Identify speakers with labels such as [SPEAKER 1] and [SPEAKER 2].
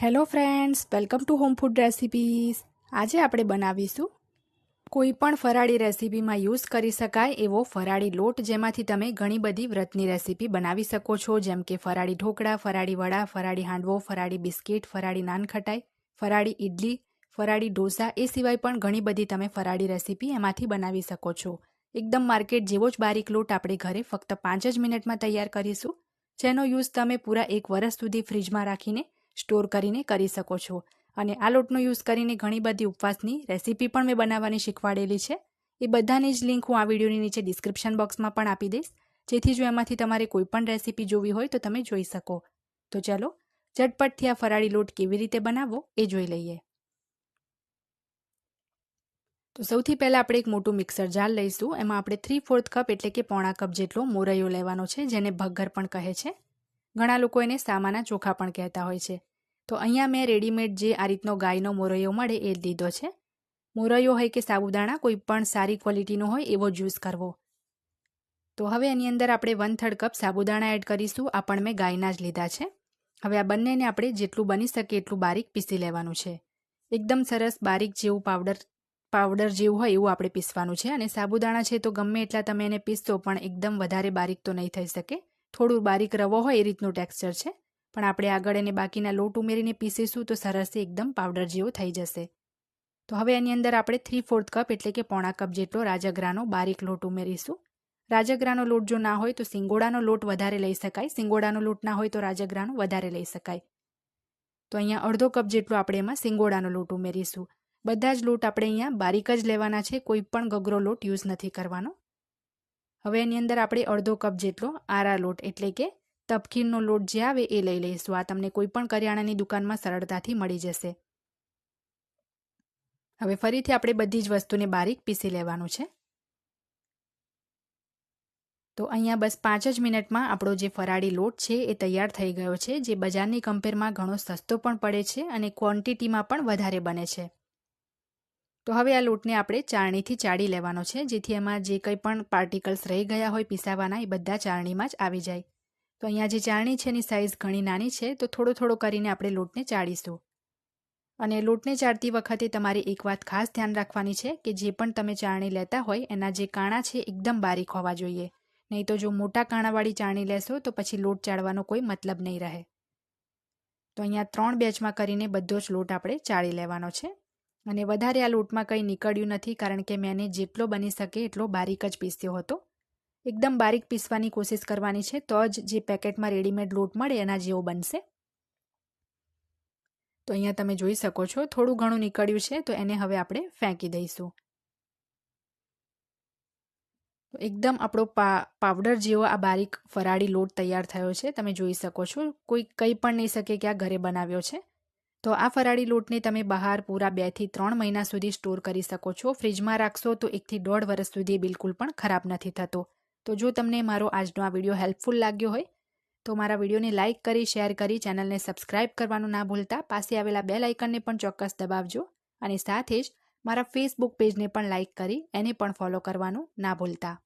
[SPEAKER 1] Hello friends welcome to home food recipes આજે આપણે બનાવીશું કોઈ પણ ફરાળી રેસીપીમાં યુઝ કરી શકાય એવો ફરાળી લોટ, જેમાંથી તમે ઘણી બધી વ્રતની રેસીપી બનાવી શકો છો, જેમ કે ફરાળી ઢોકળા, ફરાળી વડા, ફરાળી હાંડવો, ફરાળી બિસ્કિટ, ફરાળી નાનખટાઈ, ફરાળી ઇડલી ફરાળી ઢોસા, એ સિવાય પણ ઘણી બધી તમે ફરાળી રેસીપી એમાંથી બનાવી શકો છો. એકદમ માર્કેટ જેવો જ બારીક લોટ આપણે ઘરે ફક્ત પાંચ જ મિનિટમાં તૈયાર કરીશું. જેનો યુઝ તમે પૂરા એક વર્ષ સુધી ફ્રીજમાં રાખીને સ્ટોર કરીને કરી શકો છો. અને આ લોટનો યુઝ કરીને ઘણી બધી ઉપવાસની રેસીપી પણ મેં બનાવવાની શીખવાડેલી છે. એ બધાની જ લિંક હું આ વિડીયોની નીચે ડિસ્ક્રિપ્શન બોક્સમાં પણ આપી દઈશ. જેથી જો એમાંથી તમારે કોઈ પણ રેસીપી જોવી હોય તો તમે જોઈ શકો. તો ચાલો, ઝટપટથી આ ફરાળી લોટ કેવી રીતે બનાવવો એ જોઈ લઈએ. તો સૌથી પહેલાં આપણે એક મોટું મિક્સર જાર લઈશું. એમાં આપણે થ્રી ફોર્થ કપ એટલે કે પોણા કપ જેટલો મોરૈયો લેવાનો છે, જેને ભગર પણ કહે છે. ઘણા લોકો એને સામાના ચોખા પણ કહેતા હોય છે. તો અહીંયા મેં રેડીમેડ જે આ રીતનો ગાયનો મોરૈયો મળે એ લીધો છે. મોરૈયો હોય કે સાબુદાણા, કોઈ પણ સારી ક્વોલિટીનો હોય એવો જ્યુસ કરવો. તો હવે એની અંદર આપણે વન થર્ડ કપ સાબુદાણા એડ કરીશું. આ પણ મેં ગાયના જ લીધા છે. હવે આ બંનેને આપણે જેટલું બની શકે એટલું બારીક પીસી લેવાનું છે. એકદમ સરસ બારીક જેવું પાવડર પાવડર જેવું હોય એવું આપણે પીસવાનું છે. અને સાબુદાણા છે તો ગમે એટલા તમે એને પીસશો પણ એકદમ વધારે બારીક તો નહીં થઈ શકે. થોડું બારીક રવો હોય એ રીતનું ટેક્સચર છે. પણ આપણે આગળ એને બાકીના લોટ ઉમેરીને પીસીશું તો સરસ એકદમ પાવડર જેવો થઈ જશે. તો હવે એની અંદર આપણે થ્રી ફોર્થ કપ એટલે કે પોણા કપ જેટલો રાજગરાનો બારીક લોટ ઉમેરીશું. રાજગરાનો લોટ જો ના હોય તો સિંગોડાનો લોટ વધારે લઈ શકાય. સિંગોડાનો લોટ ના હોય તો રાજગરાનો વધારે લઈ શકાય. તો અહીંયા અડધો કપ જેટલો આપણે એમાં સિંગોડાનો લોટ ઉમેરીશું. બધા જ લોટ આપણે અહીંયા બારીક જ લેવાના છે. કોઈ પણ ગગરો લોટ યુઝ નથી કરવાનો. હવે એની અંદર આપણે અડધો કપ જેટલો આરા લોટ, એટલે કે તપકીરનો લોટ જે આવે એ લઈ લઈશું. આ તમને કોઈ પણ કરિયાણાની દુકાનમાં સરળતાથી મળી જશે. હવે ફરીથી આપણે બધી જ વસ્તુને બારીક પીસી લેવાનું છે. તો અહીંયા બસ પાંચ જ મિનિટમાં આપણો જે ફરાળી લોટ છે એ તૈયાર થઈ ગયો છે, જે બજારની કમ્પેરમાં ઘણો સસ્તો પણ પડે છે અને ક્વોન્ટિટીમાં પણ વધારે બને છે. તો હવે આ લોટને આપણે ચાળણીથી ચાળી લેવાનો છે, જેથી એમાં જે કંઈ પણ પાર્ટિકલ્સ રહી ગયા હોય પીસાવાના, એ બધા ચાળણીમાં જ આવી જાય. તો અહીંયા જે ચાળણી છે એની સાઇઝ ઘણી નાની છે, તો થોડો થોડો કરીને આપણે લોટને ચાળીશું. અને લોટને ચાળતી વખતે તમારે એક વાત ખાસ ધ્યાન રાખવાની છે કે જે પણ તમે ચાળણી લેતા હોય, એના જે કાણા છે એકદમ બારીક હોવા જોઈએ. નહીં તો જો મોટા કાણાવાળી ચાળણી લેશો, તો પછી લોટ ચાળવાનો કોઈ મતલબ નહીં રહે. તો અહીંયા ત્રણ બેચમાં કરીને બધો જ લોટ આપણે ચાળી લેવાનો છે. અને વધારે આ લોટમાં કંઈ નીકળ્યું નથી કારણ કે મેં જેટલો બની શકે એટલો બારીક જ પીસ્યો હતો. એકદમ બારીક પીસવાની કોશિશ કરવાની છે તો જ જે પેકેટમાં રેડીમેડ લોટ મળે એના જેવો બનશે. તો અહીંયા તમે જોઈ શકો છો થોડું ઘણું નીકળ્યું છે તો એને હવે આપણે ફેંકી દઈશું. એકદમ આપણો પાવડર જેવો આ બારીક ફરાળી લોટ તૈયાર થયો છે તમે જોઈ શકો છો. કોઈ કંઈ પણ નહીં શકે કે આ ઘરે બનાવ્યો છે. તો આ ફરાળી લોટને તમે બહાર પૂરા બેથી ત્રણ મહિના સુધી સ્ટોર કરી શકો છો. ફ્રીજમાં રાખશો તો એકથી દોઢ વર્ષ સુધી બિલકુલ પણ ખરાબ નથી થતો. તો જો તમને મારો આજનો આ વીડિયો હેલ્પફુલ લાગ્યો હોય, તો મારા વિડીયોને લાઇક કરી, શેર કરી, ચેનલને સબસ્ક્રાઇબ કરવાનું ના ભૂલતા. પાસે આવેલા બે લાઇકનને પણ ચોક્કસ દબાવજો. અને સાથે જ મારા ફેસબુક પેજને પણ લાઇક કરી, એને પણ ફોલો કરવાનું ના ભૂલતા.